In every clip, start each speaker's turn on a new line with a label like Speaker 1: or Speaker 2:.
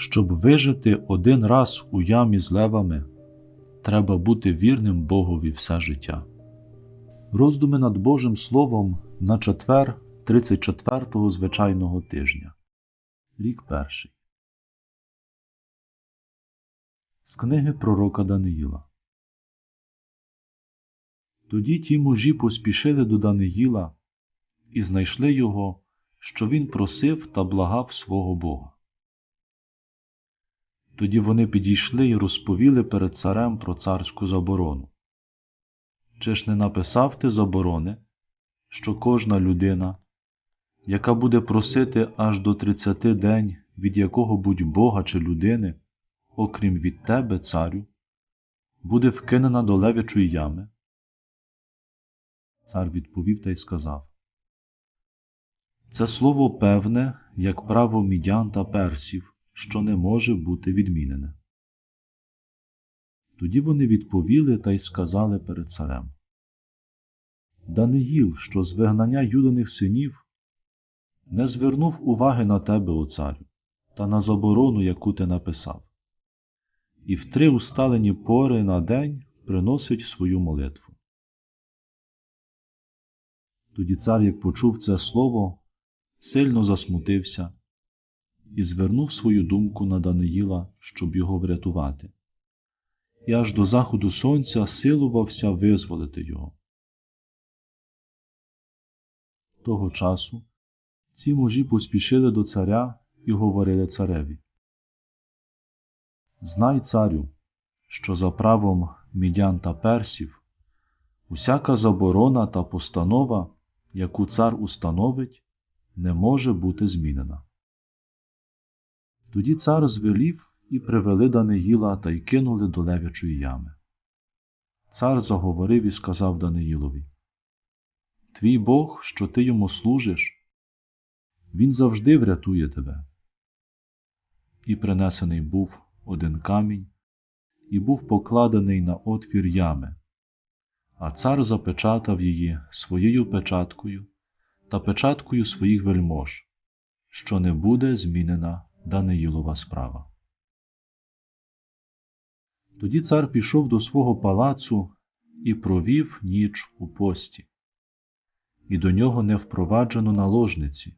Speaker 1: Щоб вижити один раз у ямі з левами, треба бути вірним Богові все життя. Роздуми над Божим Словом на четвер 34-го звичайного тижня. Рік перший. З книги пророка Даниїла. Тоді ті мужі поспішили до Даниїла і знайшли його, що він просив та благав свого Бога. Тоді вони підійшли і розповіли перед царем про царську заборону. Чи ж не написав ти заборони, що кожна людина, яка буде просити аж до тридцяти день від якого будь Бога чи людини, окрім від тебе, царю, буде вкинена до левячої ями? Цар відповів та й сказав Це слово певне, як право мідян та персів, що не може бути відмінене. Тоді вони відповіли та й сказали перед царем Даниїл, що з вигнання юданих синів, не звернув уваги на тебе, о царю, та на заборону, яку ти написав, і в три усталені пори на день приносить свою молитву. Тоді цар, як почув це слово, сильно засмутився і звернув свою думку на Даниїла, щоб його врятувати, і аж до заходу сонця силувався визволити його. Того часу ці мужі поспішили до царя і говорили цареві. Знай, царю, що за правом мідян та персів усяка заборона та постанова, яку цар установить, не може бути змінена. Тоді цар звелів і привели Даниїла та й кинули до левячої ями. Цар заговорив і сказав Даниїлові Твій Бог, що ти йому служиш, він завжди врятує тебе. І принесений був один камінь, і був покладений на отвір ями, а цар запечатав її своєю печаткою та печаткою своїх вельмож, що не буде змінена Даниїлова справа. Тоді цар пішов до свого палацу і провів ніч у пості, і до нього не впроваджено наложниці,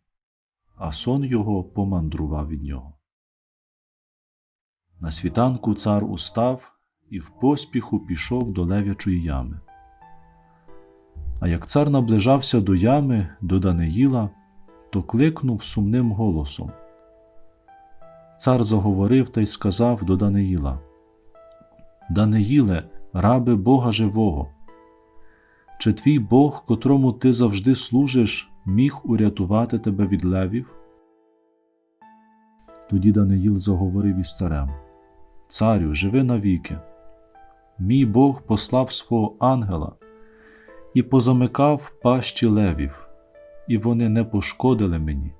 Speaker 1: а сон його помандрував від нього. На світанку цар устав і в поспіху пішов до левячої ями. А як цар наближався до ями до Даниїла, то кликнув сумним голосом. Цар заговорив та й сказав до Даниїла Даниїле, рабе Бога живого, чи твій Бог, котрому ти завжди служиш, міг урятувати тебе від левів? Тоді Даниїл заговорив із царем Царю, живи навіки. Мій Бог послав свого ангела і позамикав пащі левів, і вони не пошкодили мені,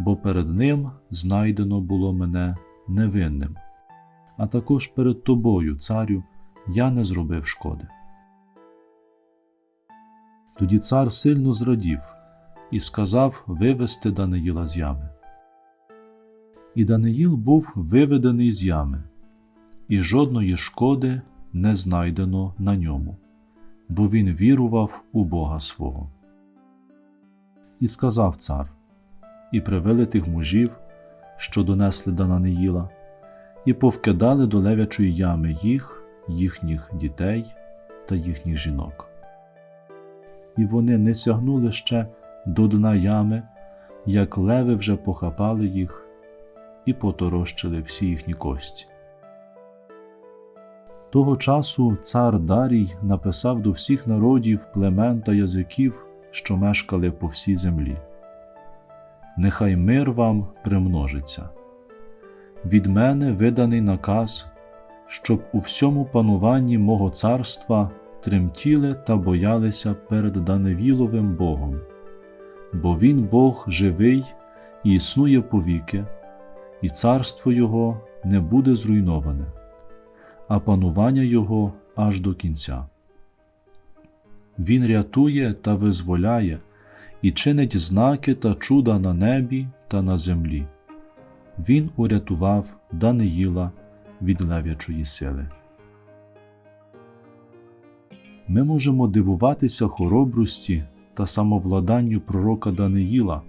Speaker 1: бо перед ним знайдено було мене невинним, а також перед тобою, царю, я не зробив шкоди. Тоді цар сильно зрадів і сказав вивести Даниїла з ями. І Даниїл був виведений з ями, і жодної шкоди не знайдено на ньому, бо він вірував у Бога свого. І сказав цар, і привели тих мужів, що донесли до Даниїла, і повкидали до левячої ями їх, їхніх дітей та їхніх жінок. І вони не сягнули ще до дна ями, як леви вже похапали їх і поторощили всі їхні кості. Того часу цар Дарій написав до всіх народів, племен та язиків, що мешкали по всій землі. Нехай мир вам примножиться. Від мене виданий наказ, щоб у всьому пануванні мого царства тремтіли та боялися перед Даневіловим Богом, бо Він Бог живий і існує повіки, і царство Його не буде зруйноване, а панування Його аж до кінця. Він рятує та визволяє і чинить знаки та чуда на небі та на землі. він урятував Даниїла від лев'ячої сили. Ми можемо дивуватися хоробрості та самовладанню пророка Даниїла.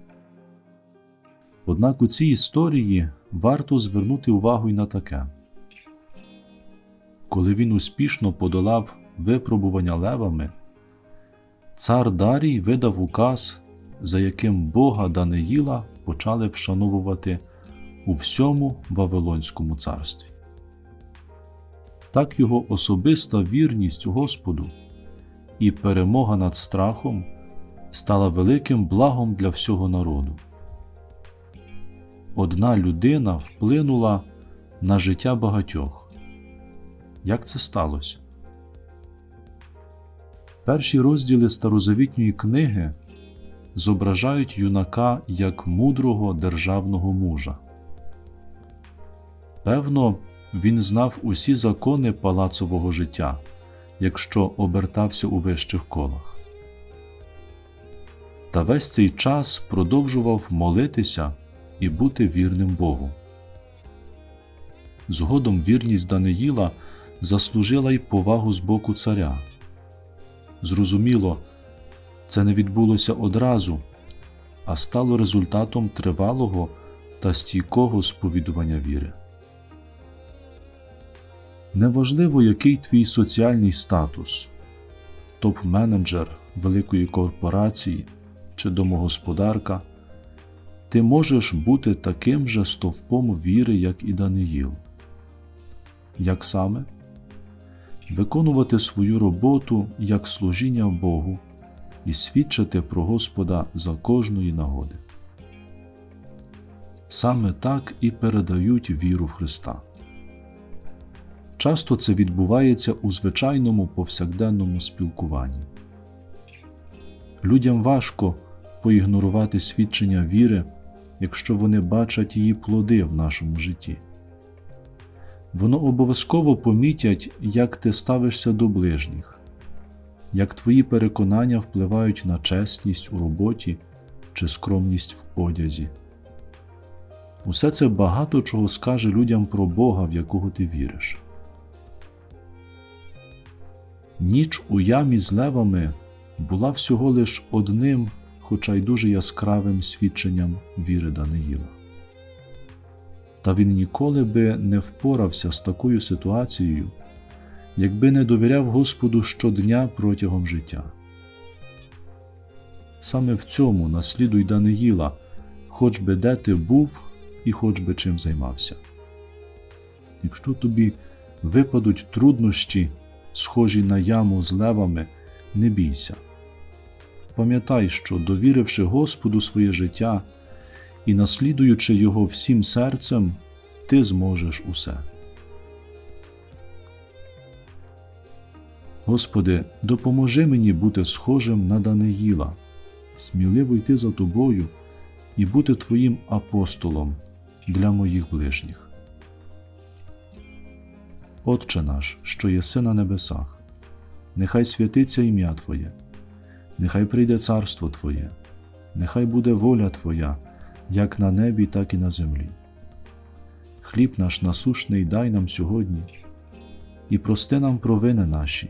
Speaker 1: Однак у цій історії варто звернути увагу й на таке. Коли він успішно подолав випробування левами, цар Дарій видав указ, за яким Бога Даниїла почали вшановувати у всьому Вавилонському царстві. Так його особиста вірність Господу і перемога над страхом стала великим благом для всього народу. Одна людина вплинула на життя багатьох. Як це сталося? Перші розділи старозавітньої книги зображають юнака як мудрого державного мужа. Певно, він знав усі закони палацового життя, якщо обертався у вищих колах. Та весь цей час продовжував молитися і бути вірним Богу. Згодом вірність Даниїла заслужила й повагу з боку царя. Зрозуміло, це не відбулося одразу, а стало результатом тривалого та стійкого сповідування віри. Неважливо, який твій соціальний статус топ-менеджер великої корпорації чи домогосподарка, ти можеш бути таким же стовпом віри, як і Даниїл. Як саме? Виконувати свою роботу як служіння Богу і свідчити про Господа за кожної нагоди. Саме так і передають віру в Христа. Часто це відбувається у звичайному повсякденному спілкуванні. Людям важко поігнорувати свідчення віри, якщо вони бачать її плоди в нашому житті. Воно обов'язково помітять, як ти ставишся до ближніх, як твої переконання впливають на чесність у роботі чи скромність в одязі. Усе це багато чого скаже людям про Бога, в якого ти віриш. Ніч у ямі з левами була всього лиш одним, хоча й дуже яскравим свідченням віри Даниїла. Та він ніколи би не впорався з такою ситуацією, якби не довіряв Господу щодня протягом життя. Саме в цьому наслідуй Даниїла, хоч би де ти був і хоч би чим займався. Якщо тобі випадуть труднощі, схожі на яму з левами, не бійся. Пам'ятай, що, довіривши Господу своє життя і наслідуючи Його всім серцем, ти зможеш усе. Господи, допоможи мені бути схожим на Даниїла, сміливо йти за тобою і бути Твоїм апостолом для моїх ближніх. Отче наш, що єси на небесах, нехай святиться ім'я Твоє, нехай прийде царство Твоє, нехай буде воля Твоя, як на небі, так і на землі. Хліб наш насушний дай нам сьогодні, і прости нам провини наші,